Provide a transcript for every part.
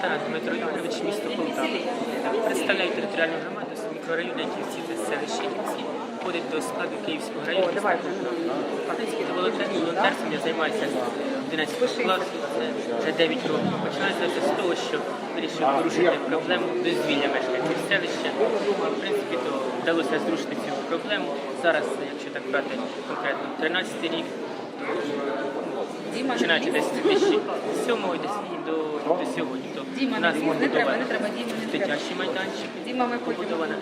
Так, Дмитро Ігорович, місто Полтава. Представляю територіальну громаду з мікрорайону Яківці та селище Яківці. Входить до складу Київського району. принципі, волонтерством я займаюся 11 класу, це вже 9 років. Починається все з того, що вирішив порушити проблему дозвілля мешканців селища. І, в принципі, то вдалося зрушити цю проблему. Зараз, якщо так брати конкретно, 13 рік, починаючи десь з 2007 і до, сьогодні. То Діма, у нас не треба, не треба, Діма, не треба. дитячий майданчик, Діма, ми потім побудована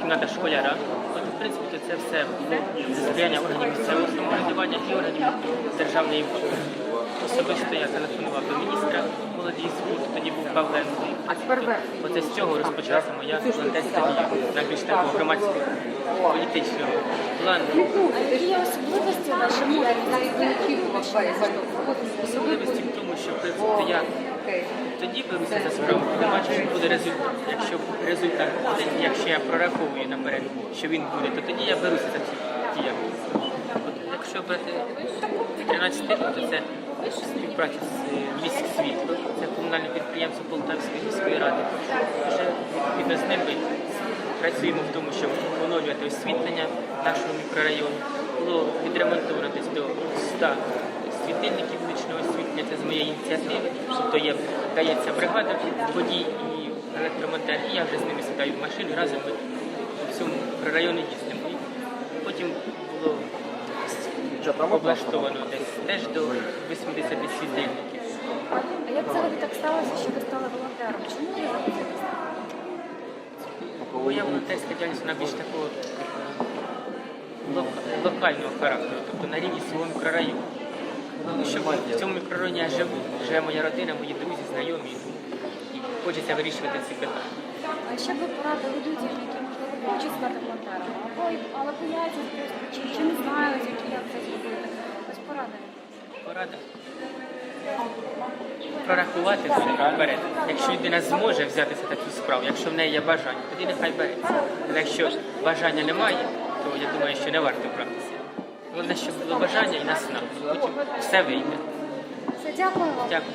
кімната школяра. В принципі, це все сприяння органів місцевого самоврядування і органів державної влади. Особисто я телефонував до міністра молоді спорту, тоді був Павленко. Оце з цього розпочалася моя волонтерська діяльність на більш такого громадського політичного плану. Які особливості вашої діяльності? Особливості в тому, що в принципі я тоді беруся за справу, коли бачу, що буде результат. Якщо результат буде, якщо я прораховую наперед, що він буде, то тоді я беруся за діяльність. От якщо брати 13 рік, то це співпраця з е, міськ світло, це комунальне підприємство Полтавської міської ради. Вже відповідно з ними працюємо в тому, щоб оновлювати освітлення нашого мікрорайону. Було відремонтовано десь до 100 світильників вуличного освітлення, це з моєї ініціативи. Тобто є, дається бригада, водій і електромонтер, і я вже з ними сідаю в машину, разом ми по всьому району їздимо. І потім було облаштовано десь теж до 80 світильників. А як взагалі так сталося, що ви стали волонтером? Чому ви захотіли стати? Моя волонтерська діяльність вона більш такого е, локального характеру, тобто на рівні свого мікрорайону. Тому що в цьому мікрорайоні я живу, живе моя родина, мої друзі, знайомі, і хочеться вирішувати ці питання. А б ви порадили людям, які можливо хочуть стати волонтером, або але бояться причини, чи не знають, які як це зробити? Ось поради. Порада прорахувати все наперед. Якщо людина зможе взятися цю справу, якщо в неї є бажання, тоді нехай береться. Але якщо бажання немає, то я думаю, що не варто братися. Головне, щоб було бажання і наснага. Потім все вийде. Все, дякую вам. Дякую.